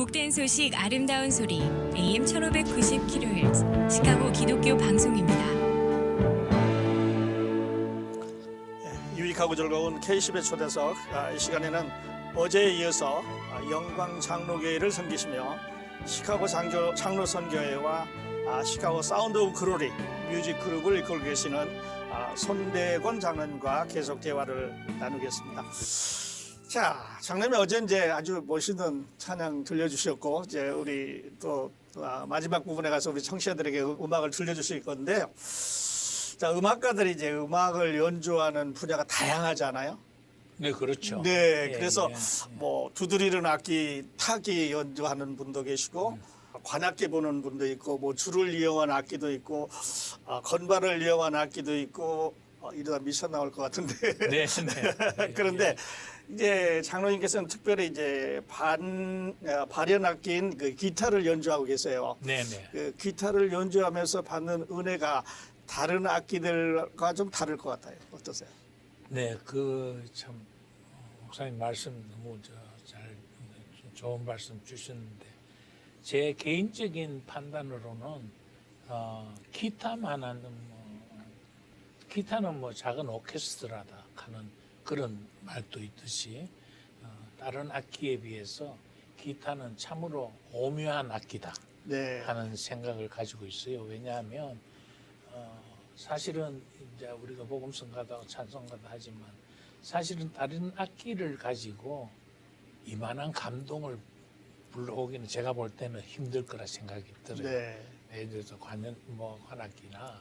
복된 소식 아름다운 소리 AM 1590kHz 시카고 기독교 방송입니다. 유익하고 즐거운 K10의 초대석 아, 이 시간에는 어제에 이어서 아, 영광 장로교회를 섬기시며 시카고 장교, 장로 선교회와 아, 시카고 사운드 오브 그로리 뮤직 그룹을 이끌고 계시는 아, 손대권 장로님과 계속 대화를 나누겠습니다. 자, 장로님 어제 이제 아주 멋있는 찬양 들려주셨고 이제 우리 또 아, 마지막 부분에 가서 우리 청취자들에게 음악을 들려주실 건데요. 자, 음악가들이 이제 음악을 연주하는 분야가 다양하잖아요. 네, 그렇죠. 네, 예, 그래서 예. 뭐 두드리는 악기, 타기 연주하는 분도 계시고 관악기 보는 분도 있고 뭐 줄을 이용한 악기도 있고 아, 건반을 이용한 악기도 있고 어, 이러다 미션 나올 것 같은데. 네, 네. 그런데 이제 장로님께서는 특별히 이제 반 어, 발연 악기인 그 기타를 연주하고 계세요. 네, 네. 그 기타를 연주하면서 받는 은혜가 다른 악기들과 좀 다를 것 같아요. 어떠세요? 네, 그 참 목사님 말씀 너무 저잘 좋은 말씀 주셨는데 제 개인적인 판단으로는 어, 기타만한 뭐 기타는 뭐 작은 오케스트라다 하는 그런 말도 있듯이 어, 다른 악기에 비해서 기타는 참으로 오묘한 악기다. 네. 하는 생각을 가지고 있어요. 왜냐하면 어, 사실은 이제 우리가 복음성가도 하고 찬송가도 하지만 사실은 다른 악기를 가지고 이만한 감동을 불러오기는 제가 볼 때는 힘들 거라 생각이 들어요. 네. 예를 들어서 관연 뭐 관악기나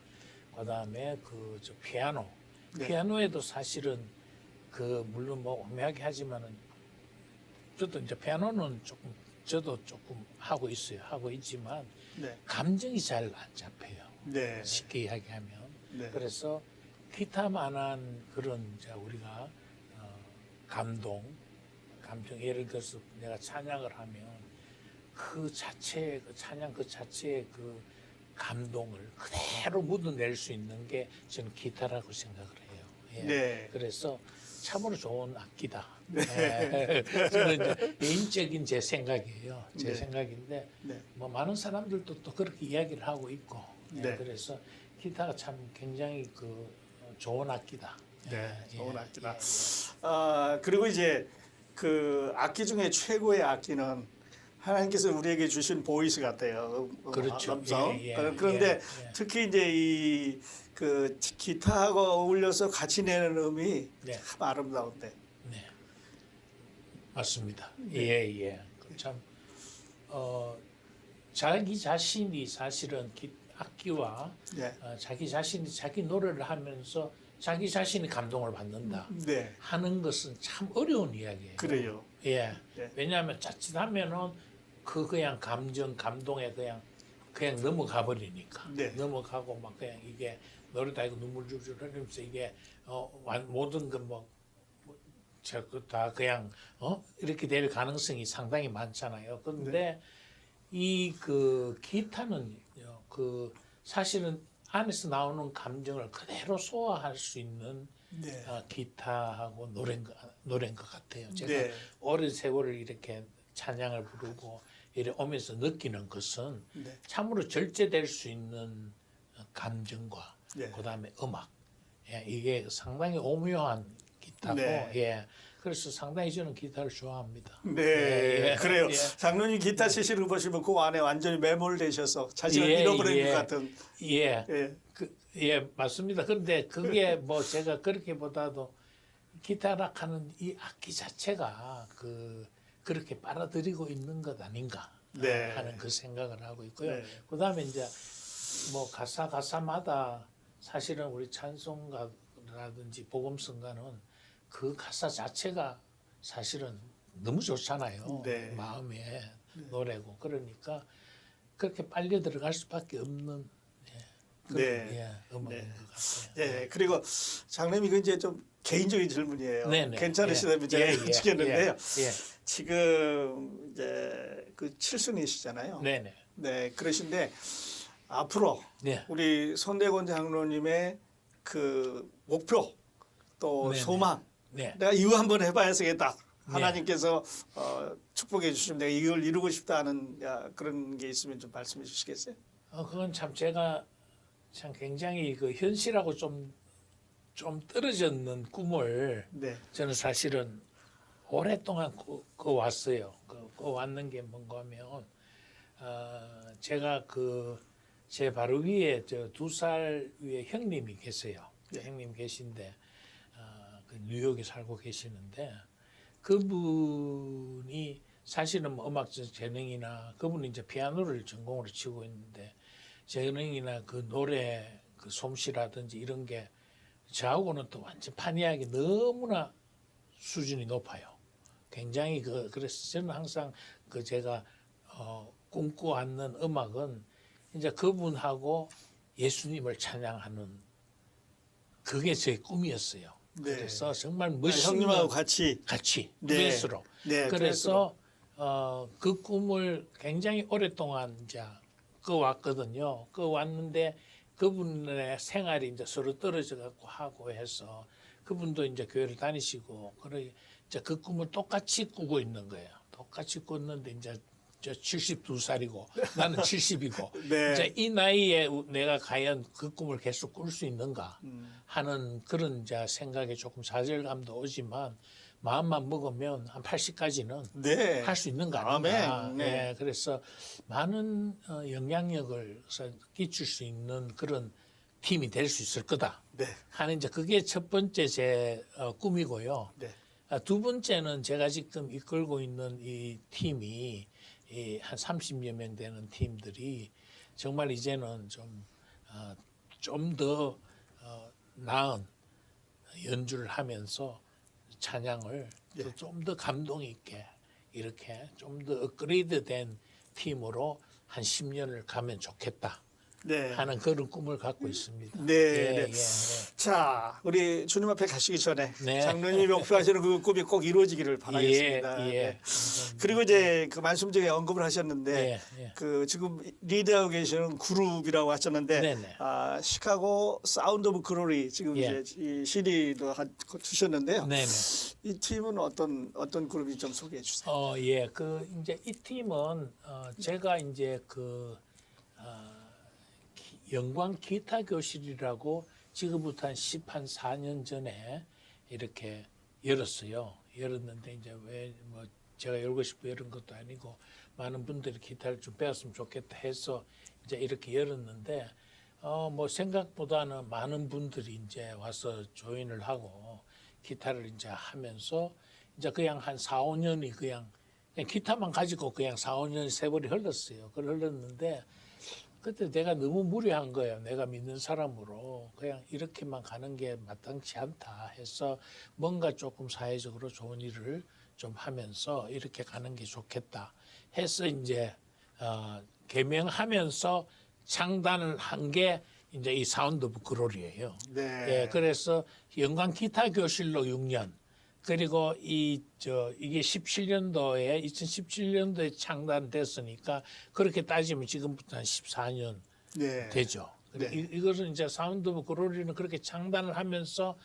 그다음에 그 저 피아노 네. 피아노에도 사실은 그 물론 뭐 오묘하게 하지만은 저도 이제 피아노는 조금 저도 조금 하고 있어요 하고 있지만 네. 감정이 잘 안 잡혀요 네. 쉽게 이야기하면 네. 그래서 기타만한 그런 이제 우리가 어, 감동 감정 예를 들어서 내가 찬양을 하면 그 자체 그 찬양 그 자체의 그 감동을 그대로 묻어낼 수 있는 게 저는 기타라고 생각을 해요. 예. 네. 그래서 참으로 좋은 악기다. 네. 예. 저는 이제 개인적인 제 생각이에요. 제 네. 생각인데 네. 뭐 많은 사람들도 또 그렇게 이야기를 하고 있고 예. 네. 그래서 기타가 참 굉장히 그 좋은 악기다. 네, 예, 좋은 예, 악기다. 예, 예. 아, 그리고 이제 그 악기 중에 최고의 악기는 하나님께서 우리에게 주신 보이스 같아요. 음, 그렇죠. 음성. 예, 예, 그런- 그런데 예, 예. 특히 이제 이 그 기타하고 어울려서 같이 내는 음이 네. 참 아름다운데. 네. 맞습니다. 네. 예, 예. 그 참, 어, 자기 자신이 사실은 기, 악기와 네. 어, 자기 자신이 자기 노래를 하면서 자기 자신이 감동을 받는다 네. 하는 것은 참 어려운 이야기예요. 그래요. 예. 네. 왜냐하면 자칫하면은 그 그냥 감정 감동에 그냥 그냥 넘어가 버리니까 네. 넘어가고 막 그냥 이게 노래도 아니고 눈물 줄줄 흘리면서 이게 어 완- 모든 거뭐저다 그냥 어 이렇게 될 가능성이 상당히 많잖아요. 그런데 네. 이그 기타는요 그 사실은 안에서 나오는 감정을 그대로 소화할 수 있는 네. 아, 기타하고 노래인 것, 노래인 것 같아요. 제가 네. 오랜 세월을 이렇게 찬양을 부르고 이래 오면서 느끼는 것은 네. 참으로 절제될 수 있는 감정과 네. 그다음에 음악 예, 이게 상당히 오묘한 기타고 네. 예 그래서 상당히 저는 기타를 좋아합니다. 네, 예, 예. 그래요. 예. 장로님 기타 치시는 거 보시면 그 안에 완전히 매몰되셔서 자신을 예, 잃어버린 예. 것 같은. 예, 예. 그, 예, 맞습니다. 그런데 그게 뭐 제가 그렇게보다도 기타라 하는 이 악기 자체가 그 그렇게 빨아들이고 있는 것 아닌가 네. 하는 그 생각을 하고 있고요. 네. 그 다음에 이제 뭐 가사 가사마다 사실은 우리 찬송가라든지 복음성가는 그 가사 자체가 사실은 너무 좋잖아요. 네. 마음에 노래고 그러니까 그렇게 빨려 들어갈 수밖에 없는 예, 그런 네. 예, 음악인 네. 예, 그리고 장로님 이거 이제 좀 개인적인 질문이에요. 네네. 괜찮으시다면 제가 예, 예, 여쭙겠는데요. 예, 예. 지금 이제 그 칠순이시잖아요. 네네. 네, 그러신데 앞으로 네. 우리 손대곤 장로님의 그 목표 또 네네. 소망 네. 내가 이거 한번 해봐야 되겠다 하나님께서 어, 축복해 주시면 내가 이걸 이루고 싶다는 야, 그런 게 있으면 좀 말씀해 주시겠어요? 어, 그건 참 제가 참 굉장히 그 현실하고 좀, 좀 떨어졌는 꿈을 네. 저는 사실은 오랫동안 꾸, 꿔왔어요. 그, 꿔왔는 게 뭔가 하면, 어, 제가 그, 제 바로 위에 저 두 살 위에 형님이 계세요. 네. 형님 계신데, 어, 그 뉴욕에 살고 계시는데, 그분이 사실은 뭐 음악 재능이나 그분은 이제 피아노를 전공으로 치고 있는데 재능이나 그 노래 그 솜씨라든지 이런 게 저하고는 또 완전 판이하게 너무나 수준이 높아요. 굉장히 그 그래서 저는 항상 그 제가 어 꿈꿔왔는 음악은 이제 그분하고 예수님을 찬양하는 그게 제 꿈이었어요. 네. 그래서 정말 아, 멋있는 형님하고 같이 같이 네. 듀엣으로 네, 그래서 어, 그 꿈을 굉장히 오랫동안 이제 꿔왔거든요. 꿔왔는데 그분의 생활이 이제 서로 떨어져 갖고 하고 해서 그분도 이제 교회를 다니시고 그래 이제 그 꿈을 똑같이 꾸고 있는 거예요. 똑같이 꿨는데 이제 저 72살이고 나는 70이고 네. 이제 이 나이에 우- 내가 과연 그 꿈을 계속 꿀 수 있는가 음, 하는 그런 이제 생각에 조금 좌절감도 오지만 마음만 먹으면 한 80까지는 네. 할 수 있는 거 아닌가. 아멘. 네. 예, 그래서 많은 어, 영향력을 서- 끼칠 수 있는 그런 팀이 될 수 있을 거다 네. 하는 이제 그게 첫 번째 제 어, 꿈이고요. 네. 아, 두 번째는 제가 지금 이끌고 있는 이 팀이 이한 30여 명 되는 팀들이 정말 이제는 좀 어, 좀더 어, 나은 연주를 하면서 찬양을 예. 좀더 감동 있게 이렇게 좀 더 업그레이드 된 팀으로 한 10년을 가면 좋겠다 네. 하는 그런 꿈을 갖고 있습니다. 네, 예, 네. 예, 예. 자, 우리 주님 앞에 가시기 전에 네. 장로님이 목표하시는 그 꿈이 꼭 이루어지기를 바라겠습니다. 예, 예. 네. 그리고 이제 그 말씀 중에 언급을 하셨는데 예, 예. 그 지금 리드하고 계시는 그룹이라고 하셨는데 네 네. 아, 시카고 사운드 오브 그로리 지금 예. 이제 이 CD도 한, 주셨는데요. 네 네. 이 팀은 어떤 어떤 그룹이 좀 소개해 주세요. 어, 예. 그 이제 이 팀은 어, 제가 이제 그 어, 기- 영광 기타 교실이라고 지금부터 한 10, 한 4년 전에 이렇게 열었어요. 열었는데 이제 왜 뭐 제가 열고 싶어 열은 것도 아니고 많은 분들이 기타를 좀 배웠으면 좋겠다 해서 이제 이렇게 열었는데 어 뭐 생각보다는 많은 분들이 이제 와서 조인을 하고 기타를 이제 하면서 이제 그냥 한 4, 5년이 그냥, 기타만 가지고 그냥 4, 5년이 세월이 흘렀어요. 그걸 흘렀는데 그때 내가 너무 무리한 거예요. 내가 믿는 사람으로 그냥 이렇게만 가는 게 마땅치 않다 해서 뭔가 조금 사회적으로 좋은 일을 좀 하면서 이렇게 가는 게 좋겠다 해서 이제 어, 개명하면서 창단을 한 게 이제 이 사운드 오브 그롤이에요. 네. 예, 그래서 영광 기타 교실로 6년 그리고 이 저 이게 17년도에 2017년도에 창단됐으니까 그렇게 따지면 지금부터 한 14년 네. 되죠. 네. 이, 이것은 이제 사운드 오브 그로리는 그렇게 창단을 하면서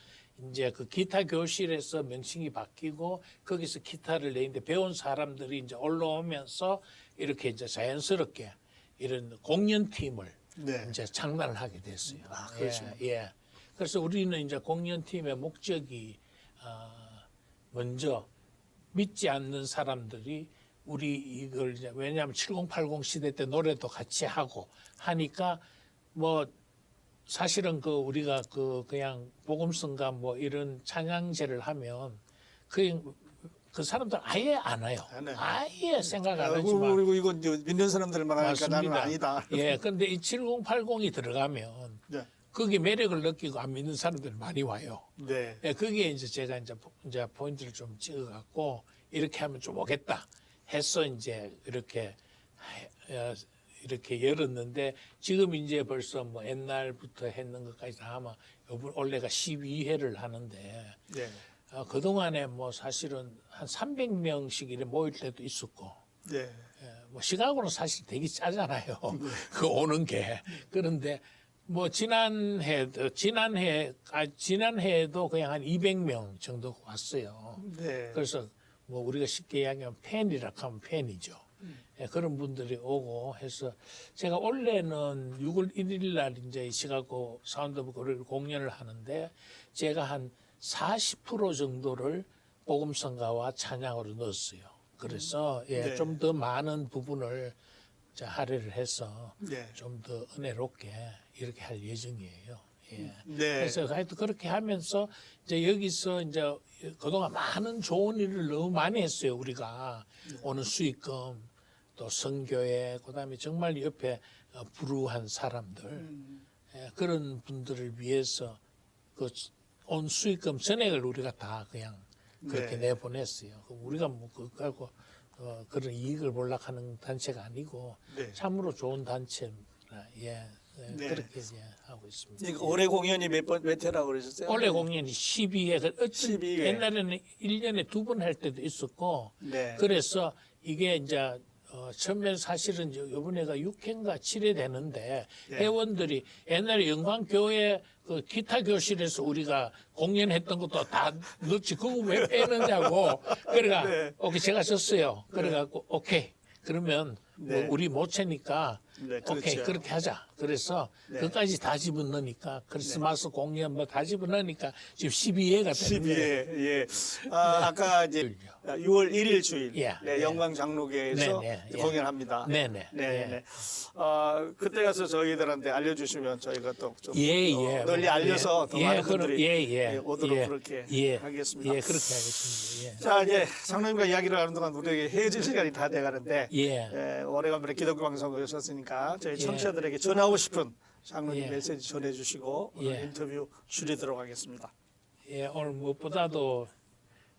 이제 그 기타 교실에서 명칭이 바뀌고 거기서 기타를 내는데 배운 사람들이 이제 올라오면서 이렇게 이제 자연스럽게 이런 공연팀을 네. 이제 창단을 하게 됐어요. 아, 그러시군요. 예, 예. 그래서 우리는 이제 공연팀의 목적이 어, 먼저 믿지 않는 사람들이 우리 이걸 왜냐하면 7080 시대 때 노래도 같이 하고 하니까 뭐 사실은 그 우리가 그 그냥 복음성가 뭐 이런 찬양제를 하면 그, 그 사람들 아예 안 해요. 안 해요. 아예 생각 안 아, 하지만 그리고 이제 믿는 사람들만 하니까 나는 아니다. 예, 근데 이 7080이 들어가면 네. 거기 매력을 느끼고 안 믿는 사람들 많이 와요. 네. 예, 그게 이제 제가 이제, 포- 이제 포인트를 좀 찍어갖고 이렇게 하면 좀 오겠다 해서 이제 이렇게 해- 어, 이렇게 열었는데 지금 이제 벌써 뭐 옛날부터 했는 것까지 다 하면 요번 올해가 12회를 하는데 네. 어, 그 동안에 뭐 사실은 한 300명씩 이렇게 모일 때도 있었고 네. 예, 뭐 시각으로 사실 되게 짜잖아요. 네. 그 오는 게 그런데 뭐 지난해 지난해 아 지난해에도 그냥 한 200명 정도 왔어요. 네. 그래서 뭐 우리가 쉽게 이야기하면 팬이라 하면 팬이죠. 예, 그런 분들이 오고 해서 제가 원래는 6월 1일 날 이제 시카고 사운드 오브 거리를 공연을 하는데 제가 한 40% 정도를 복음성가와 찬양으로 넣었어요. 그래서 예, 네. 좀더 많은 부분을 자, 할애를 해서 네. 좀더 은혜롭게 이렇게 할 예정이에요. 예. 네. 그래서 하여튼 그렇게 하면서 이제 여기서 이제 그동안 많은 좋은 일을 너무 많이 했어요. 우리가 오는 수익금 또 선교회 그다음에 정말 옆에 어, 불우한 사람들 예, 그런 분들을 위해서 그 온 수익금 전액을 우리가 다 그냥 그렇게 네. 내보냈어요. 우리가 뭐 그거 어, 그런 이익을 보려하는 단체가 아니고 네. 참으로 좋은 단체 예, 예, 네. 그렇게 이제 하고 있습니다. 그러니까 올해 공연이 몇 번 몇 회라고 그러셨어요? 올해 공연이 12회. 어떤 12회. 옛날에는 1년에 두 번 할 때도 있었고 네. 그래서 이게 이제 어, 처음엔 사실은 요번에가 6회인가 7회 되는데 네. 회원들이 옛날에 영광교회 그 기타 교실에서 우리가 공연했던 것도 다 넣지 그거 왜 빼느냐고 그래가 네. 오케이 제가 썼어요 그래갖고 오케이 그러면 네. 뭐 우리 못 채니까 네, 오케이 그렇죠. 그렇게 하자 그래서 네. 그까지 다 집어넣으니까 크리스마스 공연 뭐 다 집어넣으니까 지금 12회가 되는 12회 예. 아, 아까 이제 6월 1일 주일 예, 네, 예. 영광 장로교에서 네, 네, 예. 공연합니다. 네 네. 네, 예. 네. 어, 그때 가서 저희들한테 알려주시면 저희가 또좀 예, 어, 예. 널리 알려서 더 예, 많은 그럼, 분들이 예, 예. 예, 오도록 예, 그렇게 예, 하겠습니다. 예, 그렇게 하겠습니다. 자 이제 장로님과 이야기를 하는 동안 우리에게 헤어질 시간이 다 돼가는데 예. 예. 예, 오래간만에 기독교 방송을 오셨으니까 저희 예. 청취자들에게 전하고 싶은 장로님 예. 메시지 전해주시고 오늘 예. 인터뷰 줄이도록 하겠습니다. 예, 오늘 무엇보다도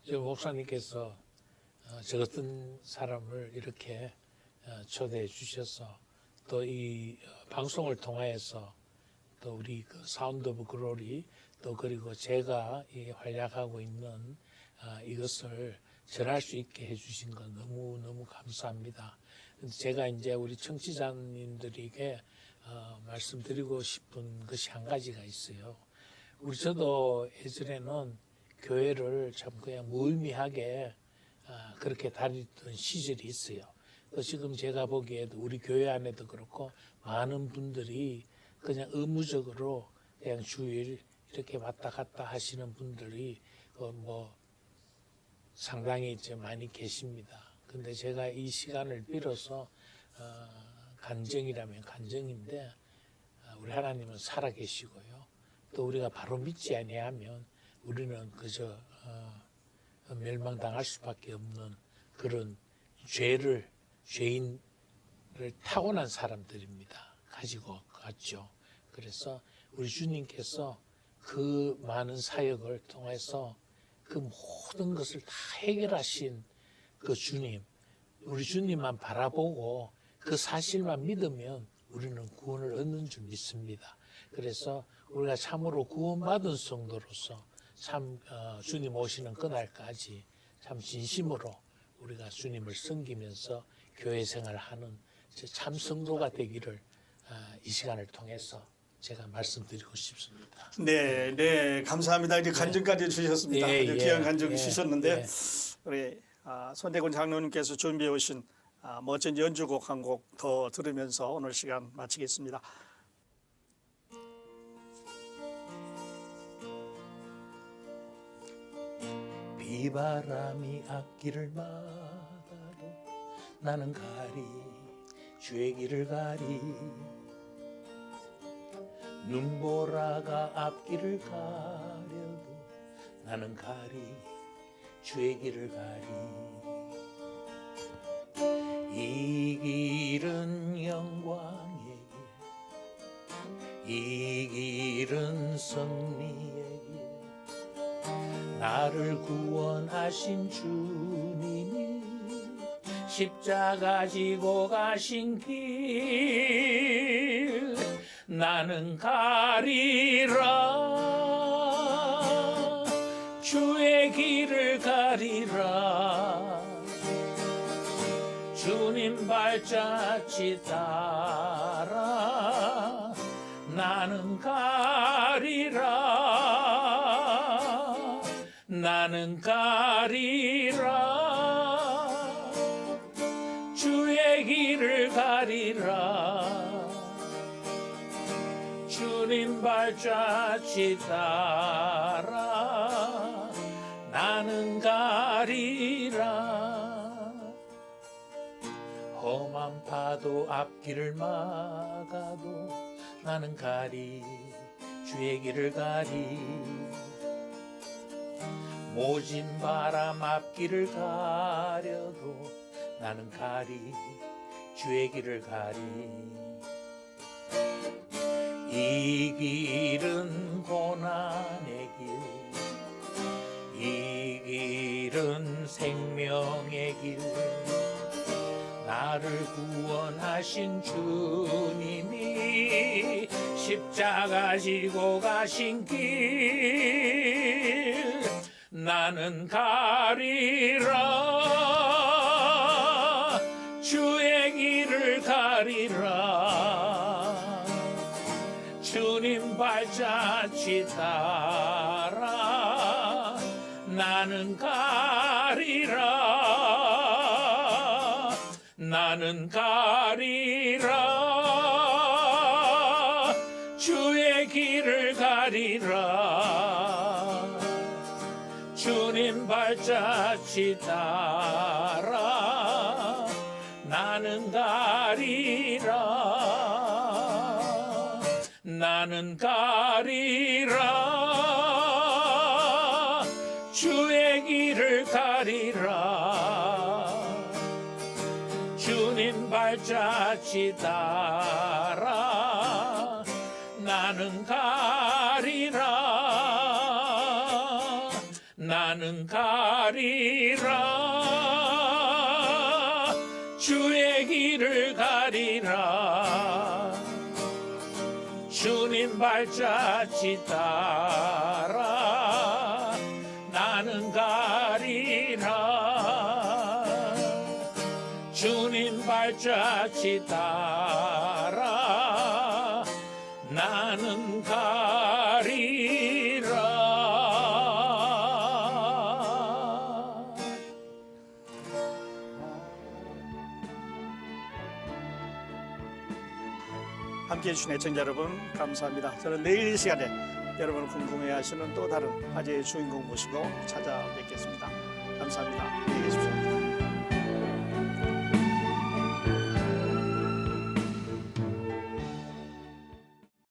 저 목사님께서 어, 저 같은 사람을 이렇게 어, 초대해 주셔서 또 이 방송을 통하여서 또 우리 그 사운드 오브 글로리 또 그리고 제가 이 활약하고 있는 아, 이것을 전할 수 있게 해주신 건 너무 너무 감사합니다. 제가 이제 우리 청취자님들에게 어, 말씀드리고 싶은 것이 한 가지가 있어요. 우리 저도 예전에는 교회를 참 그냥 무의미하게 아, 그렇게 다니던 시절이 있어요. 그 지금 제가 보기에도 우리 교회 안에도 그렇고 많은 분들이 그냥 의무적으로 그냥 주일 이렇게 왔다 갔다 하시는 분들이 그뭐 상당히 이제 많이 계십니다. 근데 제가 이 시간을 빌어서 어, 간정이라면 간정인데 어, 우리 하나님은 살아 계시고요. 또 우리가 바로 믿지 아니하면 우리는 그저 어, 멸망당할 수밖에 없는 그런 죄를 죄인을 타고난 사람들입니다. 가지고 갔죠. 그래서 우리 주님께서 그 많은 사역을 통해서 그 모든 것을 다 해결하신 그 주님, 우리 주님만 바라보고 그 사실만 믿으면 우리는 구원을 얻는 줄 믿습니다. 그래서 우리가 참으로 구원받은 성도로서 참 어, 주님 오시는 그날까지 참 진심으로 우리가 주님을 섬기면서 교회 생활하는 저참 성도가 되기를 아, 이 시간을 통해서 제가 말씀드리고 싶습니다. 네, 네, 감사합니다. 이제 간증까지 주셨습니다. 예, 아주 예, 귀한 간증 예, 주셨는데 예. 우리 아, 손대군 장로님께서 준비해 오신 아, 멋진 연주곡 한 곡 더 들으면서 오늘 시간 마치겠습니다. 비바람이 앞길을 막아도 나는 가리 주의 길을 가리 눈보라가 앞길을 가려도 나는 가리 주의 길을 가리. 이 길은 영광의 길, 이 길은 승리의 길, 나를 구원하신 주님이 십자가 지고 가신 길 나는 가리라 주의 길을 가리라. 주님 발자취 따라 나는 가리라. 나는 가리라. 주의 길을 가리라. 주님 발자취 따라 나는 가리라. 험한 파도 앞길을 막아도 나는 가리 주의 길을 가리. 모진 바람 앞길을 가려도 나는 가리 주의 길을 가리. 이 길은 고난 생명의 길, 나를 구원하신 주님이 십자가 지고 가신 길, 나는 가리라, 주의 길을 가리라. 주님 발자취 따라 나는 가 리라. 나는 가리라. 주의 길을 가리라. 주님 발자취 따라. 나는 가리라. 나는 가리라. 주의 길 을 가리라. 주님 발자취 따라 나는 가리라. 나는 가리라. 주의 길을 가리라. 주님 발자취 따라 자취 따라 나는 가리라 함께 해 주신 애청자 여러분 감사합니다. 저는 내일 이 시간에 여러분을 궁금해하시는 또 다른 화제의 주인공 모시고 찾아뵙겠습니다. 감사합니다. 안녕히 계십시오.